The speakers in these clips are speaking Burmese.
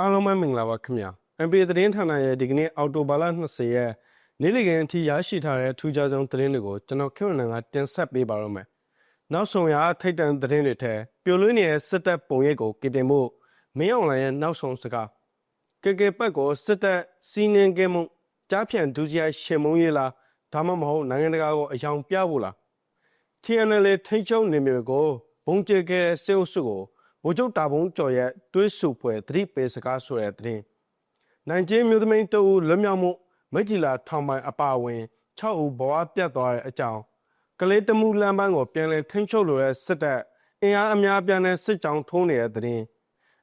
အားလုံးပဲမင်္ဂလာပါခင်ဗျာ MP သတင်းဌာနရဲ့ဒီကနေ့အော်တိုဘာလ20ရက်နေ့လည်ခင်းအထိရရှိထားတဲ့ထူးခြားဆုံးသတင်းတွေကိုကျွန်တော်ခင်ဗျာကတင်ဆက်ပေးပါရမယ်နောက်ဆုံးရထိတ်တန့်သတင်းတွေထဲပြိုလွင်းနေတဲ့စစ်တပ်ပုံရိပ်ကိုကတင်ဖို့မင်းအောင်လှိုင်ရဲ့နောက်ဆုံးစကားကေကေပတ်ကိုစစ်တပ်စီးနင်းခဲ့မှုကြားဖြန့်ဒုစရိုက်ရှင်မုံရေးလားဒါမှမဟုတ်နိုင်ငံတကာကိုအယောင်ပြဖို့လား TNL ထိန်းချုပ်နေမျိုးကိုဘုံကျဲခဲ့တဲ့စေအုပ်စုကို ဗိုလ်ချုပ်တာဘုံကျော်ရဲ့တွဲစုပွဲသတိပေးစကားဆိုတဲ့သတင်းနိုင်ကျင်းမျိုးသမီးတအူလွတ်မြောက်မှုမိတ်ဂျီလာထောင်ပိုင်အပါအဝင်6ဦးဘဝပြတ်သွားတဲ့အကြောင်းကလေးတမှုလမ်းပန်းကိုပြန်လည်ထိန်းချုပ်လိုတဲ့စစ်တပ်အင်အားအများပြားနဲ့စစ်ကြောင်းထုံးနေတဲ့သတင်း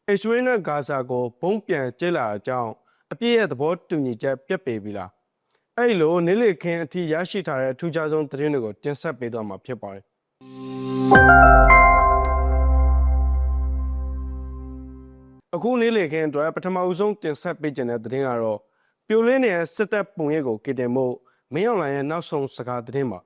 အစ္စရေးနဲ့ဂါဇာကိုဘုံပြန်ကျဲလာတဲ့အကြောင်းအပြည့်ရဲ့သဘောတူညီချက်ပြတ်ပေပြီလားအဲ့ဒီလိုနေလေခင်းအထိရရှိထားတဲ့ထူးခြားဆုံးသတင်းတွေကိုတင်ဆက်ပေးသွားမှာဖြစ်ပါတယ် အခုနေလေခင်းအတွက်ပထမအဆုံးတင်ဆက်ပေးခြင်းတဲ့သတင်းကတော့ပြိုလင်းနေတဲ့စစ်တပ်ပုံရိပ်ကိုကတင်မှုမင်းအောင်လှိုင်ရဲ့နောက်ဆုံးစကားသတင်းပါ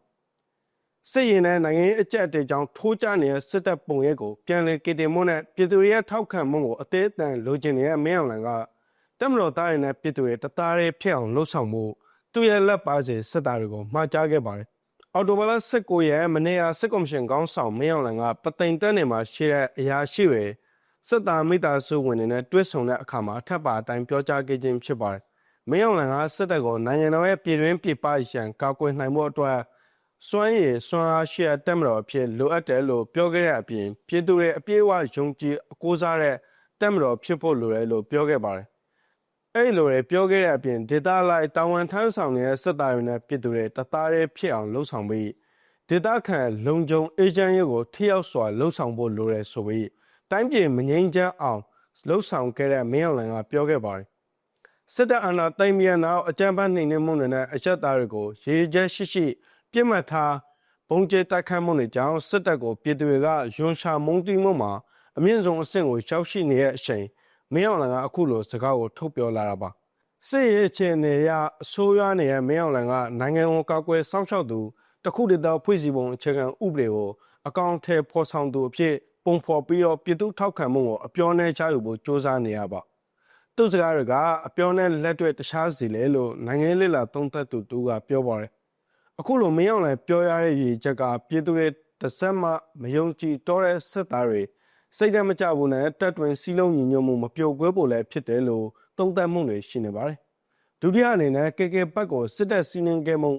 စစ်ရင်နဲ့နိုင်ငံရေးအကြက်အတဲကြောင့်ထိုးကျနေတဲ့စစ်တပ်ပုံရိပ်ကိုပြန်လည်ကတင်မှုနဲ့ပြည်သူတွေရဲ့ထောက်ခံမှုကိုအသေးအတန်လိုချင်နေတဲ့မင်းအောင်လှိုင်ကတက်မတော်သားရင်နဲ့ပြည်သူတွေတသားတည်းဖြစ်အောင်လှုပ်ဆောင်မှုသူ့ရဲ့လက်ပါစီစစ်သားတွေကိုမှာကြားခဲ့ပါတယ်။အော်တိုဘလ19ရဲ့မနေ့ကစစ်ကော်မရှင်ကောင်းဆောင်မင်းအောင်လှိုင်ကပသိမ်တက်နေမှာရှိတဲ့အရာရှိတွေ စစ်သားမိသားစုဝင်တွေနဲ့တွဲဆုံတဲ့အခါမှာအထက်ပါအတိုင်းပြောကြားခဲ့ခြင်းဖြစ်ပါတယ်။မင်းအောင်လှိုင်ကစစ်တပ်ကိုနိုင်ငံတော်ရဲ့ပြည်တွင်းပြည်ပရန်ကာကွယ်နိုင်မှုအတွက်စွမ်းရည်စွမ်းအားရှိတဲ့တက်မတော်အဖြစ်လိုအပ်တယ်လို့ပြောခဲ့တဲ့အပြင်ပြည်သူတွေအပြည့်အဝယုံကြည်အကိုးစားတဲ့တက်မတော်ဖြစ်ဖို့လိုတယ်လို့ပြောခဲ့ပါတယ်။အဲ့လိုတွေပြောခဲ့တဲ့အပြင်ဒေတာလိုက်တာဝန်ထမ်းဆောင်နေတဲ့စစ်သားတွေနဲ့ပြည်သူတွေတသားတည်းဖြစ်အောင်လှုံ့ဆော်ပြီးဒေတာခံလုံခြုံအေဂျင့်ရုပ်ကိုထိရောက်စွာလှုံ့ဆော်ဖို့လိုတယ်ဆိုပြီး တိုင်းပြည်မငြိမ်းချမ်းအောင်လှုံ့ဆော်ခဲ့တဲ့မင်းအောင်လှိုင်ကပြောခဲ့ပါတယ်။စစ်တပ်အာဏာသိမ်းပြီးနောက်အကြမ်းဖက်နှိမ်နင်းမှုတွေနဲ့အချက်သားတွေကိုရေချက်ရှိရှိပြစ်မှတ်ထားဘုံကျဲတိုက်ခတ်မှုတွေကြောင့်စစ်တပ်ကိုပြည်သူတွေကယွန်ရှာမုံတီးမှုမှာအမြင့်ဆုံးအဆင့်ကိုရှောက်ရှိနေတဲ့အချိန်မင်းအောင်လှိုင်ကအခုလိုစကားကိုထုတ်ပြောလာတာပါစစ်ရေးအခြေအနေအရအဆိုးရွားနေတဲ့မင်းအောင်လှိုင်ကနိုင်ငံကိုကောက်ကွယ်စောင့်ရှောက်သူတခုတည်းသောဖွဲ့စည်းပုံအခြေခံဥပဒေကိုအကောင့်ထဲဖော်ဆောင်သူအဖြစ် ပုံဖော်ပြီးတော့ပြည်သူထောက်ခံမှုကိုအပြောနဲ့ချယူဖို့စ조사နေရပါသူစကားတွေကအပြောနဲ့လက်တွေ့တခြားစီလေလို့နိုင်ငံရေးလာသုံးသပ်သူတူကပြောပါတယ်အခုလိုမင်းအောင်လှိုင်ပြောရတဲ့ရည်ချက်ကပြည်သူတွေတစ်စက်မှမယုံကြည်တော့တဲ့စစ်သားတွေစိတ်ဓာတ်မကြဘူးနဲ့တက်တွင်စီးလုံးညီညွတ်မှုမပြုတ်ကွဲဖို့လည်းဖြစ်တယ်လို့သုံးသပ်မှုတွေရှိနေပါတယ်။ဒုတိယအနေနဲ့ကေကေဘက်ကိုစစ်တပ်စီးနှင်းခဲ့မှု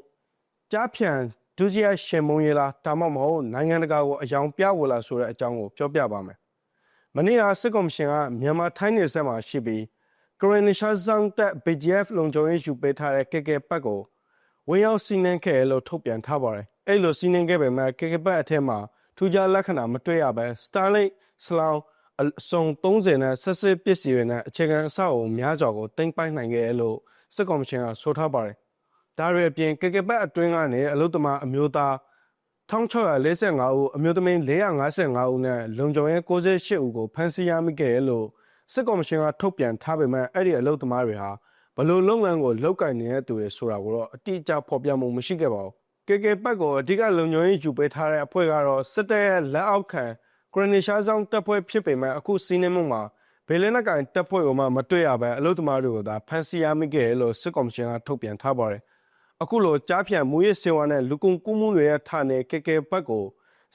ကြားဖြန့် ဒုတိယရှင်မုံရလားဒါမှမဟုတ်နိုင်ငံတကာကိုအယောင်ပြဝလာဆိုတဲ့အကြောင်းကိုပြောပြပါမယ်။မနေ့ကစစ်ကော်မရှင်ကမြန်မာထိုင်းနယ်စပ်မှာရှိပြီးကရင်နီရှာဇောင်းတက် BGF လုံခြုံရေးယူပေးထားတဲ့ကေကေဘက်ကိုဝင်ရောက်စီးနှင်းခဲ့လို့ထုတ်ပြန်ထားပါတယ်။အဲ့လိုစီးနှင်းခဲ့ပေမဲ့ကေကေဘက်အထက်မှာထူးခြားလက္ခဏာမတွေ့ရဘဲ Starlink စလောင်းအစုံ30နဲ့ဆက်စစ်ပစ္စည်းတွေနဲ့အခြေခံအဆောက်အအုံများစွာကိုတင်ပိုင်နိုင်ခဲ့လို့စစ်ကော်မရှင်ကဆိုထားပါတယ်။ ဒါတွေအပြင်ကေကေဘက်အတွင်းကနေအလုသမာအမျိုးသား1645ဦးအမျိုးသမီး455ဦးနဲ့လုံခြုံရေး68ဦးကိုဖမ်းဆီးရမိခဲ့လို့စစ်ကော်မရှင်ကထုတ်ပြန်ထားပေမဲ့အဲ့ဒီအလုသမားတွေဟာဘလို့လုပ်ငန်းကိုလောက်ကင်နေတဲ့သူတွေဆိုတာကိုတော့အတိအကျဖော်ပြမှုမရှိခဲ့ပါဘူး။ကေကေဘက်ကိုအဓိကလုံခြုံရေးယူပေးထားတဲ့အဖွဲ့ကတော့စစ်တပ်ရဲ့လက်အောက်ခံဂရနီရှားဆောင်တပ်ဖွဲ့ဖြစ်ပေမဲ့အခုစီးနှင်းမှုမှာဘေလင်းနကိုင်တပ်ဖွဲ့ကမှမတွေ့ရဘဲအလုသမားတွေကိုသာဖမ်းဆီးရမိခဲ့လို့စစ်ကော်မရှင်ကထုတ်ပြန်ထားပါတယ်။ အခုလိုကြားဖြန့်မူရစ်စေဝါနဲ့လူကုန်ကူးမှုတွေရဲ့ဌာနေကေကေဘက်ကို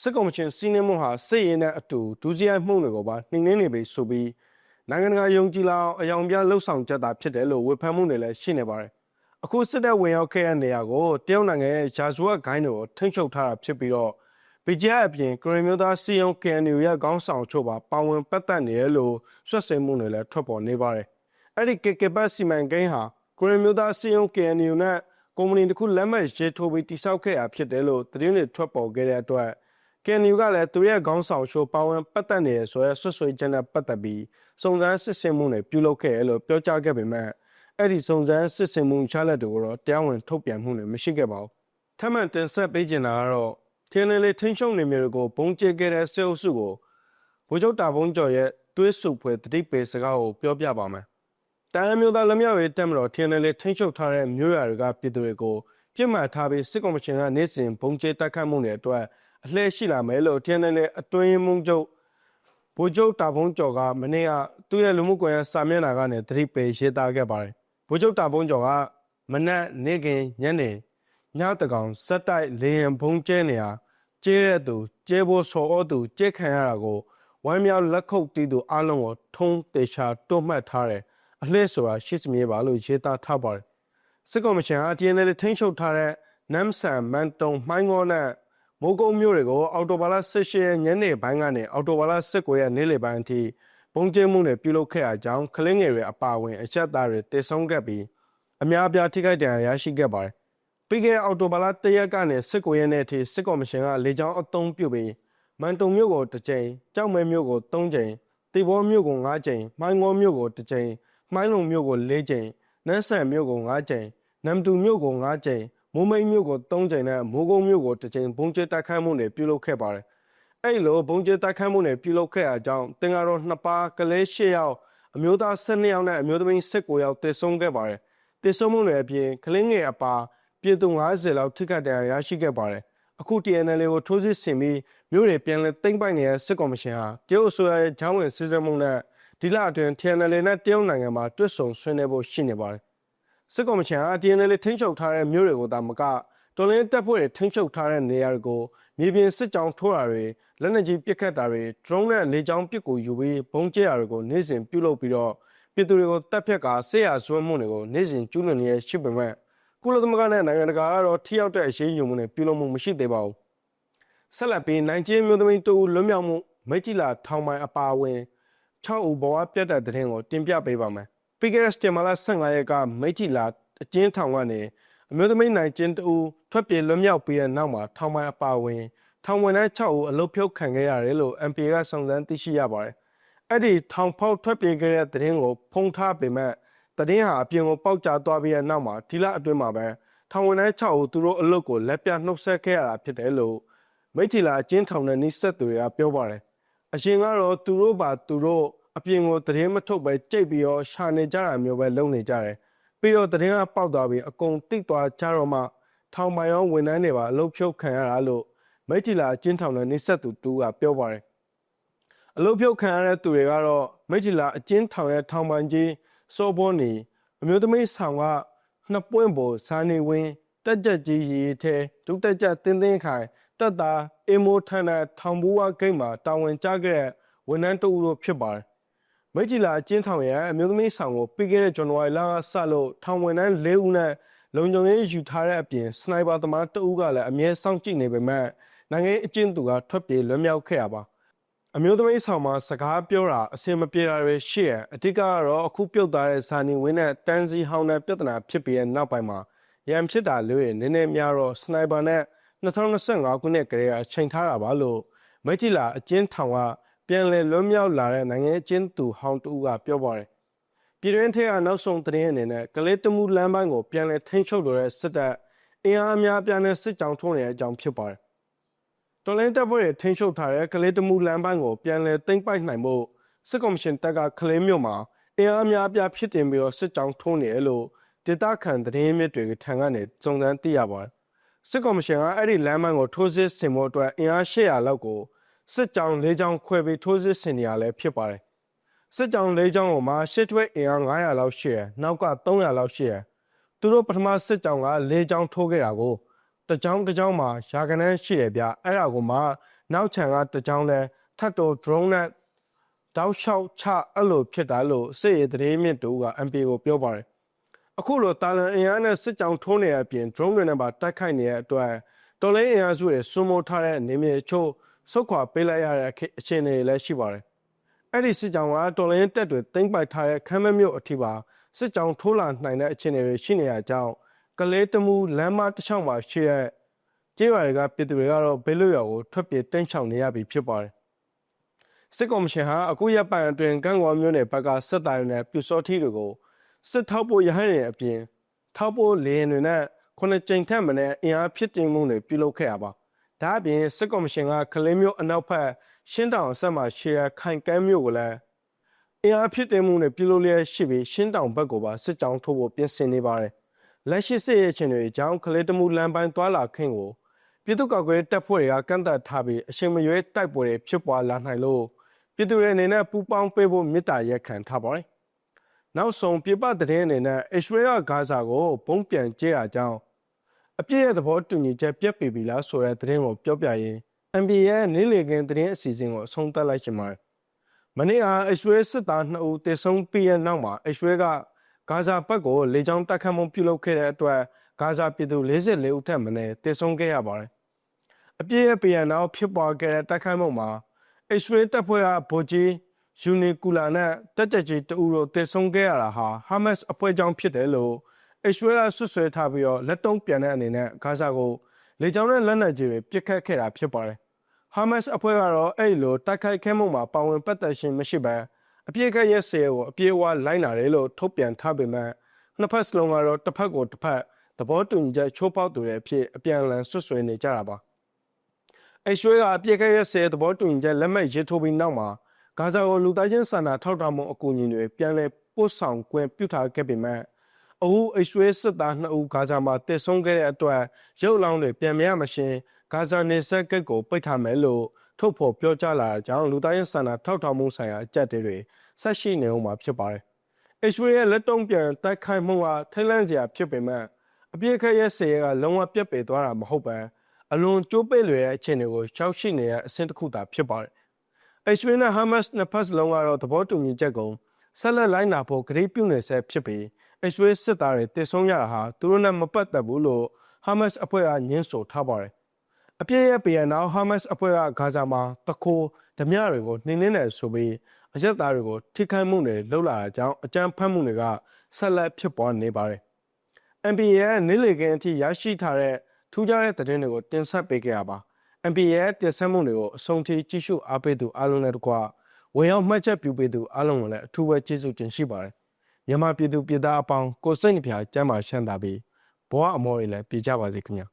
စစ်ကော်မရှင်စီးနှင်းမှုဟာစစ်ရေးနဲ့အတူဒုစရိုက်မှုတွေကိုပါနှိမ်နှင်းနေပြီဆိုပြီးနိုင်ငံတကာယုံကြည်လာအောင်အယောင်ပြလှုပ်ဆောင်ချက်သာဖြစ်တယ်လို့ဝေဖန်မှုတွေလည်းရှိနေပါတယ်။အခုစစ်တပ်ဝင်ရောက်ခဲ့တဲ့နေရာကိုတရုတ်နိုင်ငံရဲ့ဂျာဇူဝတ်ဂိုင်းတို့ထိန်းချုပ်ထားတာဖြစ်ပြီးတော့ဗီဂျီအပြင်ကရင်မျိုးသားစီယုံ KNU ရဲ့ခေါင်းဆောင်ချို့ပါပါဝင်ပတ်သက်နေရလို့ဆွတ်ဆင်မှုတွေလည်းထွက်ပေါ်နေပါတယ်။အဲ့ဒီ KK ဘတ်စီမံကိန်းဟာကရင်မျိုးသားစီယုံ KNU နဲ့ ကုမ္ပဏီတစ်ခုလက်မှတ်ရေးထိုးပြီးတိစောက်ခဲ့တာဖြစ်တယ်လို့သတင်းတွေထွက်ပေါ်ခဲ့တဲ့အတွက် KNU ကလည်းသူရဲ့ခေါင်းဆောင်ချို့ပါဝင်ပတ်သက်နေရဆိုရဲဆွတ်ဆွေးချက်နဲ့ပတ်သက်ပြီးစုံစမ်းစစ်ဆေးမှုတွေပြုလုပ်ခဲ့ရလို့ပြောကြားခဲ့ပေမဲ့အဲ့ဒီစုံစမ်းစစ်ဆေးမှုချလက်တွေကိုတော့တရားဝင်ထုတ်ပြန်မှုတွေမရှိခဲ့ပါဘူး။ထပ်မံတင်ဆက်ပေးချင်တာကတော့ထင်းလေးလေးထင်းရှုံနေမျိုးကိုဘုံကျဲခဲ့တဲ့စေအုပ်စုကိုဗိုလ်ချုပ်တာဘုံကျော်ရဲ့တွေးစုဖွဲ့တတိပေစကားကိုပြောပြပါမယ်။ တန်မျိုးသားလက်မြောက်ရေးတက်မတော်ထင်းလေးလေးထင်းရှုပ်ထားတဲ့မျိုးရတွေကပြည်သူတွေကိုပြစ်မှတ်ထားပြီးစစ်ကောင်ရှင်ကနေ့စဉ်ဘုံကျဲတိုက်ခတ်မှုတွေအတွက်အလှည့်ရှိလာမယ်လို့ထင်းလေးလေးအတွင်းမှုချုပ်ဗိုလ်ချုပ်တာဘုံကျော်ကမနေ့ကသူ့ရဲ့လူမှုကွန်ရက်စာမျက်နှာကနေသတိပေးရေးသားခဲ့ပါတယ်။ဗိုလ်ချုပ်တာဘုံကျော်ကမနက်နေ့ကင်ညနေညတကောင်စက်တိုက်လေရင်ဘုံကျဲနေရာကျဲတဲ့သူကျဲဖို့ဆော်ဩသူကျဲခံရတာကိုဝမ်းမြောက်လက်ခုပ်တီးသူအလုံးကိုထုံးတေချာတွတ်မှတ်ထားတယ်။ အလှည့်ဆိုတာရှစ်စမြေပါလို့ရေးသားထားပါတယ်။စစ်ကော်မရှင်က TNL ထိန်းချုပ်ထားတဲ့နမ်ဆန်မန်တုံမိုင်းငေါနဲ့မိုးကုံမျိုးတွေကိုအော်တိုဘာလ18ရက်ညနေပိုင်းကနေအော်တိုဘာလ19ရက်နေ့လယ်ပိုင်းအထိပုံကျင်းမှုနဲ့ပြုလုပ်ခဲ့အကြောင်းကလင်းငယ်တွေအပါအဝင်အချက်သားတွေတည်ဆုံခဲ့ပြီးအများအပြားထိခိုက်ဒဏ်ရာရရှိခဲ့ပါတယ်။ပြီးခဲ့တဲ့အော်တိုဘာလ1ရက်ကနေ19ရက်နေ့အထိစစ်ကော်မရှင်ကလေကြောင်းအုံပြုပြီးမန်တုံမျိုးကိုတစ်ကြိမ်ကြောက်မဲမျိုးကို3ကြိမ်တေဘောမျိုးကို5ကြိမ်မိုင်းငေါမျိုးကိုတစ်ကြိမ် မိုင်းလုံမျိုးကို4ကြိမ်နန်းဆန်မျိုးကို5ကြိမ်နမ်တူမျိုးကို5ကြိမ်မိုးမိတ်မျိုးကို3ကြိမ်နဲ့မိုးကုန်းမျိုးကိုတစ်ကြိမ်ဘုံကျဲတိုက်ခိုက်မှုတွေပြုလုပ်ခဲ့ပါတယ်။အဲ့လိုဘုံကျဲတိုက်ခိုက်မှုတွေပြုလုပ်ခဲ့အကြောင်းတင်္ကာတော်နှစ်ပါးကလေး၈ယောက်အမျိုးသား၁၂ယောက်နဲ့အမျိုးသမီး၁၉ယောက်တည်ဆုံခဲ့ပါတယ်။တည်ဆုံမှုတွေအပြင်ကလင်းငယ်အပါပြည်သူ90လောက်ထိခိုက်ဒဏ်ရာရရှိခဲ့ပါတယ်။အခု TNL ကိုထိုးစစ်ဆင်ပြီးမြို့တွေပြန်လည်သိမ်းပိုက်နေတဲ့စစ်ကော်မရှင်ဟာတရုတ်အစိုးရရဲ့ဂျောင်းဝင်စစ်စဲမှုနဲ့ ဒီလအတွင်း TNL နဲ့တရုတ်နိုင်ငံမှာတွစ်ဆုံဆွေးနွေးဖို့ရှိနေပါတယ်။စစ်ကော်မရှင်ဟာ TNL ထိန်းချုပ်ထားတဲ့မြို့တွေကိုသာမကတော်လင်းတပ်ဖွဲ့တွေထိန်းချုပ်ထားတဲ့နေရာတွေကိုမြေပြင်စစ်ကြောင်းထိုးတာတွေလက်နက်ကြီးပစ်ခတ်တာတွေ drone နဲ့လေကြောင်းပစ်ကူယူပြီးဘုံကျဲတာတွေကိုနေ့စဉ်ပြုလုပ်ပြီးတော့ပြည်သူတွေကိုတပ်ဖြတ်ကာဆေးရဆွဲမှုတွေကိုနေ့စဉ်ကျူးလွန်နေရရှိပေမဲ့ကုလသမဂ္ဂနဲ့နိုင်ငံတကာကတော့ထိရောက်တဲ့အရေးယူမှုနဲ့ပြုလုပ်မှုမရှိသေးပါဘူးဆက်လက်ပြီးနိုင်ကျင်းမျိုးသမီးတူလွတ်မြောက်မှုမိတ်ကြီးလာထောင်ပိုင်းအပါအဝင် 6ဦးဘဝပြတ်တဲ့တဲ့ရင်ကိုတင်ပြပေးပါမယ်ပြီးခဲ့တဲ့စတင်မာလာ15ရက်ကမိတ်ကြီးလာအကျဉ်းထောင်ကနေအမျိုးသမီးနိုင်ကျင်းတူထွက်ပြေးလွတ်မြောက်ပြီးတဲ့နောက်မှာထောင်ပိုင်းအပါအဝင်ထောင်ဝင်တဲ့6ဦးအလုတ်ဖြုတ်ခံခဲ့ရတယ်လို့ MP ကစုံစမ်းသိရှိရပါတယ်အဲ့ဒီထောင်ဖောက်ထွက်ပြေးခဲ့တဲ့တဲ့ရင်ကိုဖုံးထားပေမဲ့တည်င်းဟာအပြင်ကိုပေါက်ကျသွားပြီးတဲ့နောက်မှာဒီလအတွင်းမှာပဲထောင်ဝင်တဲ့6ဦးသူတို့အလုတ်ကိုလက်ပြနှုတ်ဆက်ခဲ့ရတာဖြစ်တယ်လို့မိထီလာအကျဉ်းထောင်တဲ့နှိစက်သူတွေကပြောပါတယ် အရှင်ကတော့သူတို့ပါသူတို့အပြင်ကိုတည်င်းမထုတ်ပဲကြိတ်ပြီးတော့ရှာနေကြတာမျိုးပဲလုပ်နေကြတယ်ပြီးတော့တည်င်းကပေါက်သွားပြီးအကုန်တိတ်သွားကြတော့မှထောင်ပိုင်ရောဝန်ထမ်းတွေပါအလုတ်ဖြုတ်ခံရတာလို့မိထီလာအကျဉ်းထောင်တဲ့နှိစက်သူတူကပြောပါတယ်အလုတ်ဖြုတ်ခံရတဲ့သူတွေကတော့မိထီလာအကျဉ်းထောင်ရဲ့ထောင်ပိုင်ကြီးစောဘောနေအမျိုးသမီးဆောင်ကနှစ်ပွင့်ပေါ်ဇာနေဝင်းတက်ကြက်ကြီးရီထဲဒုတက်ကြက်တင်းတင်းခိုင်တက်တာ အမိုးထန်တဲ့ထောင်ဘူးဝဂိတ်မှာတာဝန်ကျခဲ့တဲ့ဝန်ထမ်းတဦးတို့ဖြစ်ပါတယ်မိတ်ကြီးလာအကျဉ်းထောင်ရဲ့အမျိုးသမီးဆောင်ကိုပြီးခဲ့တဲ့ဇန်နဝါရီလကစလို့ထောင်ဝန်ထမ်း၄ဦးနဲ့လုံခြုံရေးယူထားတဲ့အပြင်စနိုက်ပါသမားတဦးကလည်းအမြဲစောင့်ကြည့်နေပေမဲ့နိုင်ငံအကျဉ်းသူကထွက်ပြေးလွတ်မြောက်ခဲ့ရပါအမျိုးသမီးဆောင်မှာစကားပြောတာအဆင်မပြေတာတွေရှိရအဓိကကတော့အခုပြုတ်သွားတဲ့ဇာနီဝင်းနဲ့တန်းစီဟောင်းတဲ့ပြဿနာဖြစ်ပြီးတဲ့နောက်ပိုင်းမှာရန်ဖြစ်တာလို့ရနည်းနည်းများတော့စနိုက်ပါနဲ့ 2025ခုနှစ်ကလေးကချိန်ထားတာပါလို့မိထီလာအကျဉ်းထောင်ကပြန်လည်လွတ်မြောက်လာတဲ့နိုင်ငံအကျဉ်းသူဟောင်းတူကပြောပါတယ်ပြည်တွင်းထဲကနောက်ဆုံးသတင်းအနေနဲ့ကလေးတမှုလမ်းပိုင်းကိုပြန်လည်ထိန်းချုပ်လိုတဲ့စစ်တပ်အင်အားအများပြားနဲ့စစ်ကြောင်းထိုးနေတဲ့အကြောင်းဖြစ်ပါတယ်တော်လိုင်းတပ်ဖွဲ့တွေထိန်းချုပ်ထားတဲ့ကလေးတမှုလမ်းပိုင်းကိုပြန်လည်သိမ်းပိုက်နိုင်ဖို့စစ်ကော်မရှင်တပ်ကကလေးမြို့မှာအင်အားအများပြားဖြစ်တင်ပြီးတော့စစ်ကြောင်းထိုးနေတယ်လို့ဒေသခံသတင်းမြစ်တွေထံကနေစုံစမ်းသိရပါတယ် စစ်ကော်မရှင်ကအဲ့ဒီလမ်းမကိုထိုးစစ်ဆင်ဖို့အတွက်အင်အား800လောက်ကိုစစ်ကြောင်း၄ကြောင်းခွဲပြီးထိုးစစ်ဆင်နေရလဲဖြစ်ပါတယ်စစ်ကြောင်း၄ကြောင်းကိုမှရှစ်တွဲအင်အား900လောက်ရှိရနောက်က300လောက်ရှိရသူတို့ပထမစစ်ကြောင်းက၄ကြောင်းထိုးခဲ့တာကိုတကြောင်းတကြောင်းမှာရာကနန်းရှိရဗျအဲ့ဒါကိုမှနောက်ခြံကတကြောင်းလဲထပ်တော့ drone နဲ့တောက်လျှောက်ချအဲ့လိုဖြစ်တာလို့စစ်ရေးသတင်းမြစ်တို့က MP ကိုပြောပါတယ် အခုလိုတာလန်အင်အားနဲ့စစ်ကြောင်းထိုးနေတဲ့အပြင် drone တွေနဲ့ပါတိုက်ခိုက်နေတဲ့အတွက်တော်လိုင်းအင်အားစုတွေစွမိုးထားတဲ့နေမြေချို့ဆုတ်ခွာပေးလိုက်ရတဲ့အခြေအနေတွေလည်းရှိပါတယ်။အဲ့ဒီစစ်ကြောင်းကတော်လိုင်းတက်တွေတင်ပိုက်ထားတဲ့ခမ်းမမြို့အထိပါစစ်ကြောင်းထိုးလာနိုင်တဲ့အခြေအနေတွေရှိနေရကြောင်းကလေးတမှုလမ်းမတစ်ချောင်းမှာရှိတဲ့ကျေးရွာတွေကပြည်သူတွေကတော့ဘေးလွတ်ရွာကိုထွက်ပြေးတိမ်းရှောင်နေရပြီဖြစ်ပါတယ်။စစ်ကော်မရှင်ဟာအခုရက်ပိုင်းအတွင်းကန့်ကွာမြို့နယ်ဘက်ကစစ်သားတွေနဲ့ပြူစောထီတွေကို စစ်ထောက်ဖို့ရဟန်းတွေအပြင်ထောက်ဖို့လေရင်တွေနဲ့ခုနှစ်ကြိမ်ထက်မနည်းအင်အားဖြစ်တင်မှုတွေပြုလုပ်ခဲ့ရပါဒါအပြင်စစ်ကော်မရှင်ကကလင်းမျိုးအနောက်ဘက်ရှင်းတောင်ဆက်မှာရှေယာခိုင်ကမ်းမျိုးကိုလည်းအင်အားဖြစ်တင်မှုတွေပြုလုပ်လျက်ရှိပြီးရှင်းတောင်ဘက်ကိုပါစစ်ကြောင်းထိုးဖို့ပြင်ဆင်နေပါတယ်လက်ရှိစစ်ရေးချင်းတွေအကြောင်းကလေးတမှုလမ်းပိုင်းသွာလာခင်းကိုပြည်သူ့ကော်ကွယ်တပ်ဖွဲ့တွေကကန့်သက်ထားပြီးအရှင်မရွေးတိုက်ပွဲတွေဖြစ်ပွားလာနိုင်လို့ပြည်သူတွေအနေနဲ့ပူးပေါင်းပေးဖို့မေတ္တာရက်ခံထားပါတယ်။ နောက်ဆုံးပြပသတင်းအနေနဲ့အစ္စရေးကဂါဇာကိုပုံပြန်ကျဲရကြောင်းအပြည့်ရဲ့သဘောတူညီချက်ပြတ်ပြီပြီလားဆိုတဲ့သတင်းကိုပြောပြရင်း NBA ရဲ့နေ့လည်ခင်းသတင်းအစီအစဉ်ကိုအဆုံးသတ်လိုက်ရှင်ပါတယ်။မနေ့ကအစ္စရေးစစ်သား2ဦးတေဆုံးပြီးတဲ့နောက်မှာအစ္စရေးကဂါဇာဘက်ကိုလေကြောင်းတိုက်ခတ်မှုပြုလုပ်ခဲ့တဲ့အတွက်ဂါဇာပြည်သူ44ဦးထက်မနည်းတေဆုံးခဲ့ရပါတယ်။အပြည့်ရဲ့ပြန်နောက်ဖြစ်ပေါ်ခဲ့တဲ့တိုက်ခိုက်မှုမှာအစ္စရေးတပ်ဖွဲ့ကဗိုလ်ကြီး ယူနီကူလာနဲ့တက်ကြကြီးတအူတို့တေဆုံးခဲ့ရတာဟာဟာမတ်စ်အဖွဲ့ကြောင့်ဖြစ်တယ်လို့အစ္စရေးကဆွဆွဲထားပြီးတော့လက်တုံးပြန်တဲ့အနေနဲ့ဂါဇာကိုလေကြောင်းနဲ့လက်နက်ကြီးတွေပစ်ခတ်ခဲ့တာဖြစ်ပါတယ်။ဟာမတ်စ်အဖွဲ့ကတော့အဲ့လိုတိုက်ခိုက်ခဲမှုမှာပါဝင်ပတ်သက်ခြင်းမရှိဘဲအပြည့်ကရဲ့ဆေကိုအပြည့်အဝလိုက်လာတယ်လို့ထုတ်ပြန်ထားပေမဲ့နှစ်ဖက်စလုံးကတော့တစ်ဖက်ကိုတစ်ဖက်သဘောတူညီချက်ချိုးဖောက်သူတွေအဖြစ်အပြန်အလှန်ဆွဆွဲနေကြတာပါအဲ့ရွှေကအပြည့်ကရဲ့ဆေသဘောတူညီချက်လက်မှတ်ရေးထိုးပြီးနောက်မှာ ဂါဇာကိုလူသားချင်းစာနာထောက်ထားမှုအကူအညီတွေပြန်လည်ပို့ဆောင်ခွင့်ပြုထားခဲ့ပေမဲ့အခုအရွှေစစ်သား2ဦးဂါဇာမှာတည်ဆုံခဲ့တဲ့အတွက်ရုပ်လောင်းတွေပြန်မရမရှင်ဂါဇာနေဆက်ကိတ်ကိုပိတ်ထားမယ်လို့ထုတ်ဖော်ပြောကြားလာတာကြောင့်လူသားရေးဆန္ဒထောက်ထောက်မှုဆိုင်ရာအကြက်တွေဆက်ရှိနေအောင်မှာဖြစ်ပါတယ်။အရွှေရဲ့လက်တုံးပြန်တိုက်ခိုက်မှုဟာထိတ်လန့်စရာဖြစ်ပေမဲ့အပြည့်ခက်ရဲ့ဆေရကလုံးဝပြတ်ပေသွားတာမဟုတ်ပဲအလွန်ကျိုးပိတ်လွယ်တဲ့အခြေအနေကိုရှောက်ရှိနေတဲ့အဆင့်တစ်ခုသာဖြစ်ပါတယ်။ အရွှေနဲ့ဟာမတ်စ်နှစ်ဖက်စလုံးကတော့သဘောတူညီချက်ကိုဆက်လက်လိုက်နာဖို့ကြေပြုနေဆဲဖြစ်ပြီးအစ္စရေးစစ်သားတွေတည်ဆုံရတာဟာသူတို့နဲ့မပတ်သက်ဘူးလို့ဟာမတ်စ်အဖွဲ့ကညှင်းဆိုထားပါတယ်။အပြည့်ရဲ့ပြန်နောက်ဟာမတ်စ်အဖွဲ့ကဂါဇာမှာတခိုးဓမြတွေကိုနှိမ်နှင်းတယ်ဆိုပြီးအရက်သားတွေကိုထိခိုက်မှုတွေလှုပ်လာတဲ့အကြောင်းအကြမ်းဖက်မှုတွေကဆက်လက်ဖြစ်ပေါ်နေပါတယ်။ NBA ရဲ့နေ့လည်ခင်းအထိရရှိထားတဲ့ထူးခြားတဲ့သတင်းတွေကိုတင်ဆက်ပေးခဲ့ရပါ။ NBA ရဲ့တင်ဆက်မှုတွေကိုအဆုံးထိကြည့်ရှုအားပေးသူအားလုံးနဲ့တကွဝင်ရောက်မှတ်ချက်ပြုပေးသူအားလုံးကိုလည်းအထူးပဲကျေးဇူးတင်ရှိပါတယ်။မြန်မာပြည်သူပြည်သားအပေါင်းကိုစိတ်နှပြကျမ်းမာရှမ်းသာပြီးဘဝအမောတွေလည်းပြည့်ကြပါစေခင်ဗျာ။